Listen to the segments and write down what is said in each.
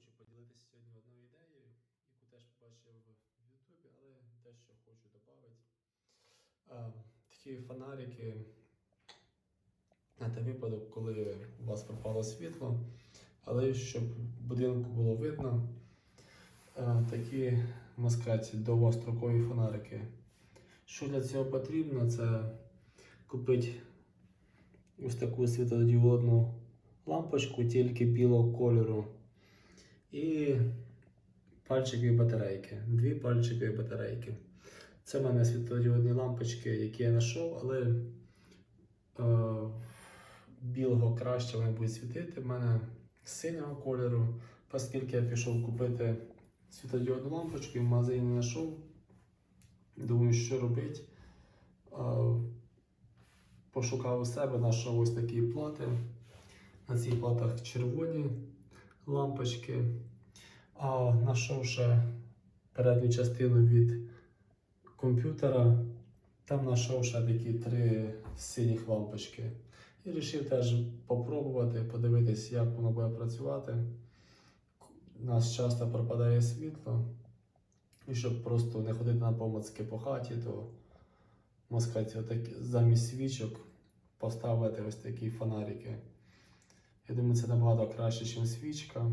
хочу поділитися сьогодні одною ідеєю, яку теж побачив в Ютубі, але дещо хочу додати. Такі фонарики на той випадок, коли у вас пропало світло, але щоб будинку було видно, е, такі маскаті довгострокові фонарики. Що для цього потрібно, це купити ось таку світлодіодну лампочку тільки білого кольору. І пальчикові батарейки. Дві пальчикові батарейки. Це в мене світлодіодні лампочки, які я знайшов, але е, білого краще вони будуть світити. В мене синього кольору, оскільки я пішов купити світлодіодну лампочку і в магазині не знайшов. Думаю, що робити. Е, пошукав у себе, знайшов ось такі плати. На цих платах червоні лампочки. А знайшов ще передню частину від комп'ютера. Там знайшов ще такі три синіх лампочки. І вирішив теж попробувати, подивитись, як воно буде працювати. У нас часто пропадає світло. І щоб просто не ходити на помацки по хаті, то можна сказати, отакі- замість свічок поставити ось такі фонарики. Я думаю, це набагато краще, ніж свічка.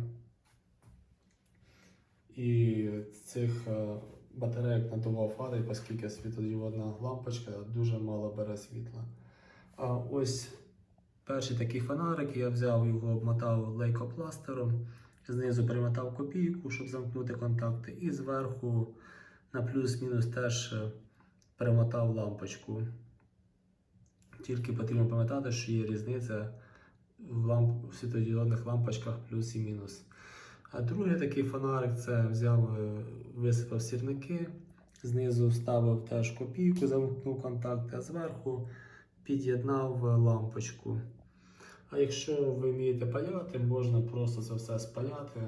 І цих е, батарейок надував фари, оскільки світлодіодна лампочка дуже мало бере світла. А ось перший такий фонарик, я взяв його, обмотав лейкопластером, знизу примотав копійку, щоб замкнути контакти, і зверху на плюс-мінус теж е, примотав лампочку. Тільки потрібно пам'ятати, що є різниця в, ламп... в світлодіодних лампочках плюс і мінус. А другий такий фонарик це взяв, е, висипав сірники, знизу вставив теж копійку, замкнув контакти, а зверху під'єднав е, лампочку. А якщо ви вмієте паяти, можна просто це все спаяти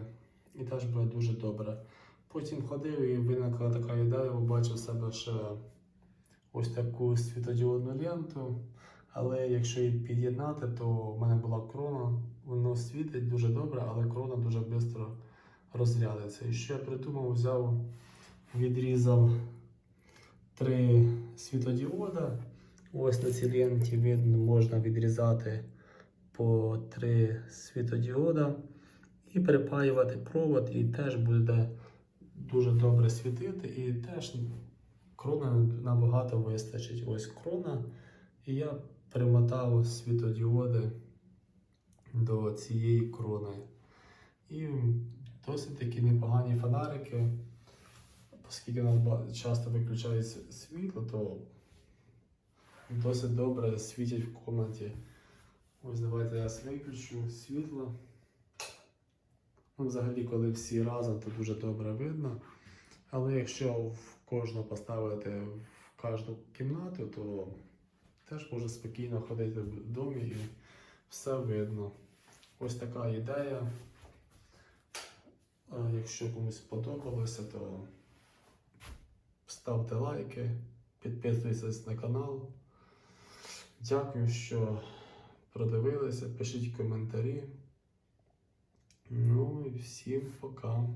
і теж буде дуже добре. Потім ходив і виникла така ідея, побачив себе ще ось таку світодіодну ленту. Але якщо її під'єднати, то в мене була крона, воно світить дуже добре, але крона дуже швидко розрядиться. І що я придумав, взяв, відрізав три світодіода. Ось на цій ленті видно, можна відрізати по три світодіода і припаювати провод, і теж буде дуже добре світити, і теж крона набагато вистачить. Ось крона. І я примотав світодіоди до цієї крони. І досить такі непогані фонарики. Оскільки нас часто виключають світло, то досить добре світять в кімнаті. Ось давайте я виключу світло. Ну, взагалі, коли всі разом, то дуже добре видно. Але якщо в кожну поставити в кожну кімнату, то теж може спокійно ходити в домі і все видно. Ось така ідея. Якщо комусь сподобалося, то ставте лайки, підписуйтесь на канал. Дякую, що продивилися. Пишіть коментарі. Ну і всім пока.